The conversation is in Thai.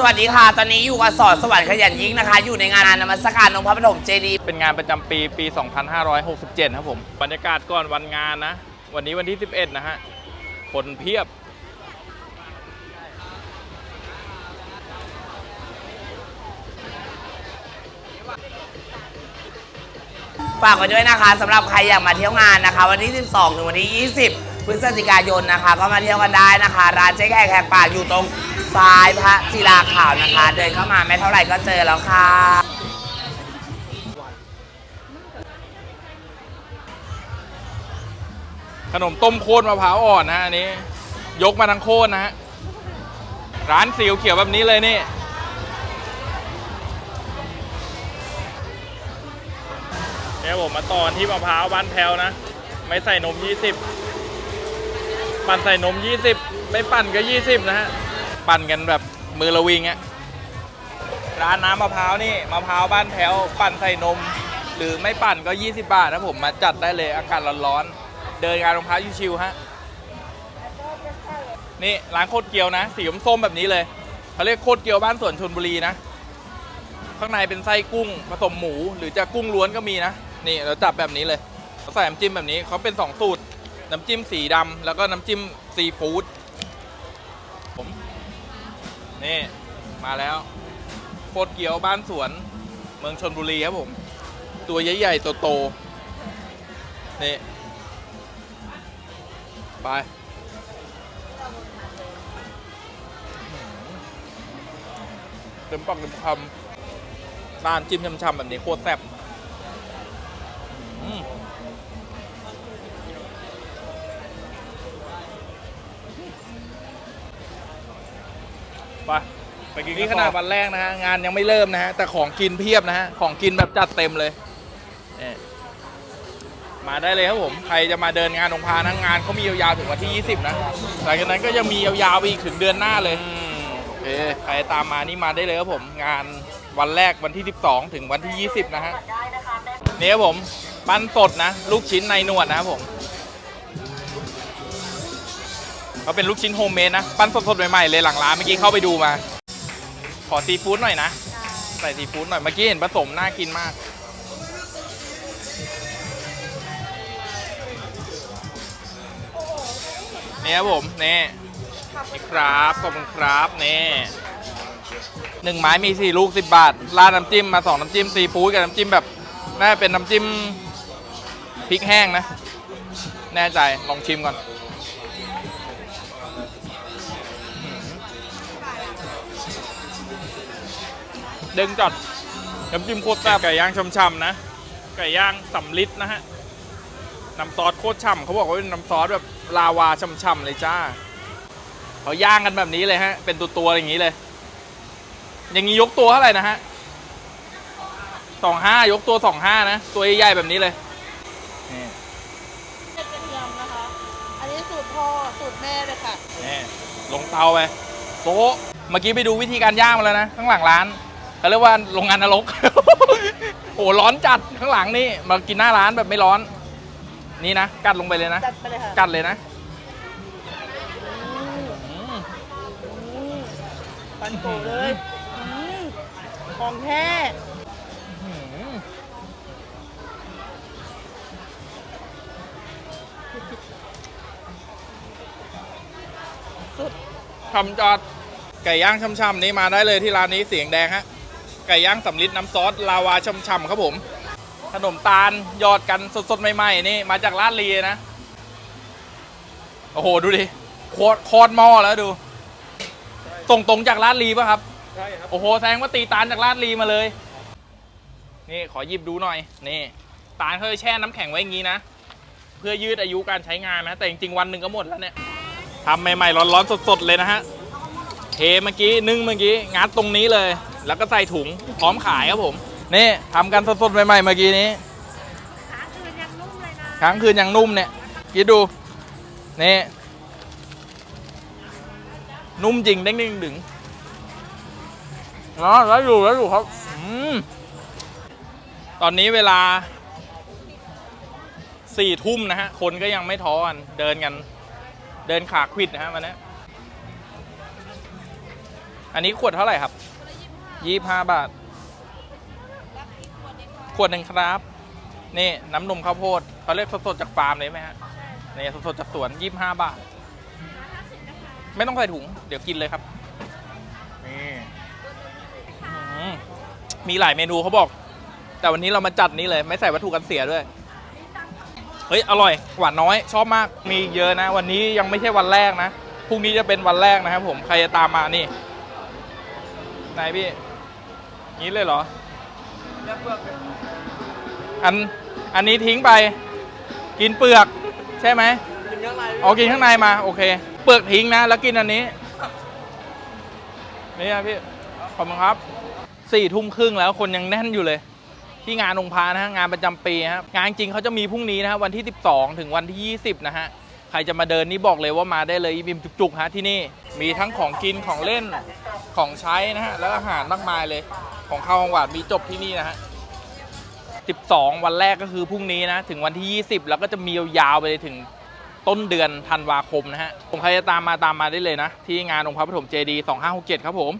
สวัสดีค่ะ ตอนนี้อยู่กับสอนสวรรค์ขยันยิ่งนะคะ อยู่ในงานนมัสการองค์พระปฐมเจดีย์เป็นงานประจำปีปี 2567 ครับผม บรรยากาศก่อนวันงานนะ วันนี้วันที่ 11 นะฮะ คนเพียบ ฝากไว้ด้วยนะคะสำหรับใครอยากมาเที่ยวงานนะคะ วันที่ 12 ถึงวันที่ 20 พฤศจิกายนนะคะ ก็มาเที่ยวกันได้นะคะ ร้านเจ๊แขกแขกปากอยู่ตรง ซ้ายพระศิลาขาวนะคะ เดินเข้ามาไม่เท่าไหร่ก็เจอแล้วค่ะ ขนมต้มโคนมะพร้าวอ่อนนะอันนี้ ยกมาทั้งโคนนะฮะร้านสีเขียวแบบนี้เลยนี่เนี่ยผมมาตอนที่มะพร้าวบ้านแพลวนะ ไม่ใส่นม 20 ปั่นใส่นม 20 ไม่ปั่นก็ 20 นะฮะ ปั่นกันแบบมือระวิงอะร้านน้ำมะพร้าวนี่มะพร้าวบ้านแถวปั่นใส่นม หรือไม่ปั่นก็ 20 บาทนะผมมาจัดได้เลยอากาศร้อนๆเดินงานรองเท้าชิวๆฮะนี่ร้านโคตรเกียวนะ สีส้มแบบนี้เลยเขาเรียกโคตรเกียวบ้านสวนชนบุรีนะ ข้างในเป็นไส้กุ้งผสมหมู หรือจะกุ้งล้วนก็มีนะ นี่เราจับแบบนี้เลยเราใส่น้ำจิ้มแบบนี้เขาเป็นสองสูตร น้ำจิ้มสีดำแล้วก็น้ำจิ้มซีฟู้ด นี่มาแล้วโคตรเกี๊ยวบ้านสวน เมืองชนบุรีครับผม ตัวใหญ่ๆโตๆนี่ ไป เต็มปากเต็มคำร้านจิ้มช่ำๆแบบนี้โคตรแซ่บ ไปไปกินนี่ขนาดวันแรกนะฮะงานยังไม่เริ่มนะฮะแต่ของกินเพียบนะฮะของกินแบบจัดเต็มเลยนี่มาได้เลยครับผมใครจะมาเดินงานองค์พานะงานเขามียาวๆถึงวันที่ 20 นะหลังจากนั้นก็จะมียาวๆไปอีกถึงเดือนหน้าเลยโอเคใครตามมานี่มาได้เลยครับผมงานวันแรกวันที่ 12 ถึงวันที่ 20 นะฮะนี่ครับผม ปั้นสดนะ ลูกชิ้นในหนวดนะครับผม เขาเป็นลูกชิ้นโฮมเมดนะ ปั้นสดๆใหม่ๆเลยหลังร้านเมื่อกี้เข้าไปดูมา ขอซีฟู้ดหน่อยนะ ใส่ซีฟู้ดหน่อยเมื่อกี้เห็นผสมน่ากินมาก เนี่ครับผมเนี่ยนี่ครับ ขอบคุณครับนี่หนึ่งไม้มีสี่ลูกสิบบาทราดน้ำจิ้มมาสองน้ำจิ้มซีฟู้ดกับน้ำจิ้มแบบน่าเป็นน้ำจิ้มพริกแห้งนะ แน่ใจลองชิมก่อน เด้งจัดน้ำจิ้มโคตรแซ่บไก่ย่างช่ำๆนะ ไก่ย่างสำลิดนะฮะ น้ำซอสโคตรฉ่ำเขาบอกว่าเป็นน้ำซอสแบบลาวาช่ำๆเลยจ้า เขาย่างกันแบบนี้เลยฮะ เป็นตัวๆอย่างนี้เลย อย่างนี้ยกตัวเท่าไหร่นะฮะสองห้ายกตัวสองห้านะ ตัวใหญ่ๆแบบนี้เลยนี่ เป็นกระเทียมนะคะ อันนี้สูตร พ่อสูตรแม่เลยค่ะ นี่ลงเตาไปโต๊ะเมื่อกี้ไปดูวิธีการย่างมาแล้วนะ ข้างหลังร้านเขาเรียกว่าโรงงานนรก โอ้ร้อนจัดข้างหลังนี่มากินหน้าร้านแบบไม่ร้อน นี่นะ กัดลงไปเลยนะ จัดไปเลยค่ะกัดเลยนะอืมอืมปันโกเลยอืมของแท้ ทำจอดไก่ย่างช่ำๆนี้มาได้เลยที่ร้านนี้เสียงแดงฮะไก่ย่างสำลิดน้ำซอสลาวาช่ำๆครับผม ขนมตาลหยอดกันสดๆใหม่ๆนี่มาจากร้านลีนะ โอ้โหดูดิโคตรโคตรหม้อแล้วดูส่งตรงจากร้านลีป่ะครับใช่ครับโอ้โหแสดงว่าตีตาลจากร้านลีมาเลย นี่ขอหยิบดูหน่อยนี่ตาลเขาจะแช่น้ำแข็งไว้อย่างนี้นะ เพื่อยืดอายุการใช้งานนะ แต่จริงๆวันหนึ่งก็หมดแล้วเนี่ย ทำใหม่ๆร้อนๆสดๆเลยนะฮะเทเมื่อกี้นึ่งเมื่อกี้งัดตรงนี้เลย แล้วก็ใส่ถุงพร้อมขายครับผมนี่ทำกันสดๆใหม่ๆเมื่อกี้นี้ค้างคืนยังนุ่มเลยนะค้างคืนยังนุ่มเนี่ยคิดดูนี่นุ่มจริงเด้งๆดึงๆอ๋อแล้วอยู่แล้วอยู่ครับอืมตอนนี้เวลาสี่ทุ่มนะฮะ คนก็ยังไม่ท้อกันเดินกัน เดินขาควิดนะฮะวันนี้อันนี้ขวดเท่าไหร่ครับยี่ห้าบาท ขวดหนึ่งครับ นี่น้ำนมข้าวโพดเขาเรียกสดๆจากฟาร์มเลยไหมฮะนี่สดๆจากสวนยี่ห้าบาท ไม่ต้องใส่ถุง เดี๋ยวกินเลยครับ นี่มีหลายเมนูเขาบอก แต่วันนี้เรามาจัดนี้เลย ไม่ใส่วัตถุกันเสียด้วย เฮ้ยอร่อยหวานน้อยชอบมากมีเยอะนะ วันนี้ยังไม่ใช่วันแรกนะพรุ่งนี้จะเป็นวันแรกนะครับผมใครจะตามมานี่ไหนพี่นี้เลยเหรออันอันนี้ทิ้งไป กินเปลือก ใช่ไหมอ๋อกินข้างในมาโอเค เปลือกทิ้งนะ แล้วกินอันนี้นี่นะพี่ขอบคุณครับสี่ทุ่มครึ่งแล้วคนยังแน่นอยู่เลย ที่งานองค์พานะฮะงานประจำปีครับงานจริงเขาจะมีพรุ่งนี้นะฮะวันที่ 12 ถึงวันที่ 20 นะฮะใครจะมาเดินนี่บอกเลยว่ามาได้เลยบิมจุกๆฮะที่นี่มีทั้งของกินของเล่นของใช้นะฮะแล้วอาหารมากมายเลย ของข้าวของหวานมีจบที่นี่นะฮะ12 วันแรกก็คือพรุ่งนี้นะถึงวันที่ 20 แล้วก็จะมียาวไปเลยถึงต้นเดือนธันวาคมนะฮะผมใครจะตามมาตามมาได้เลยนะ ที่งานองค์พระปฐมเจดี 2567 ครับผม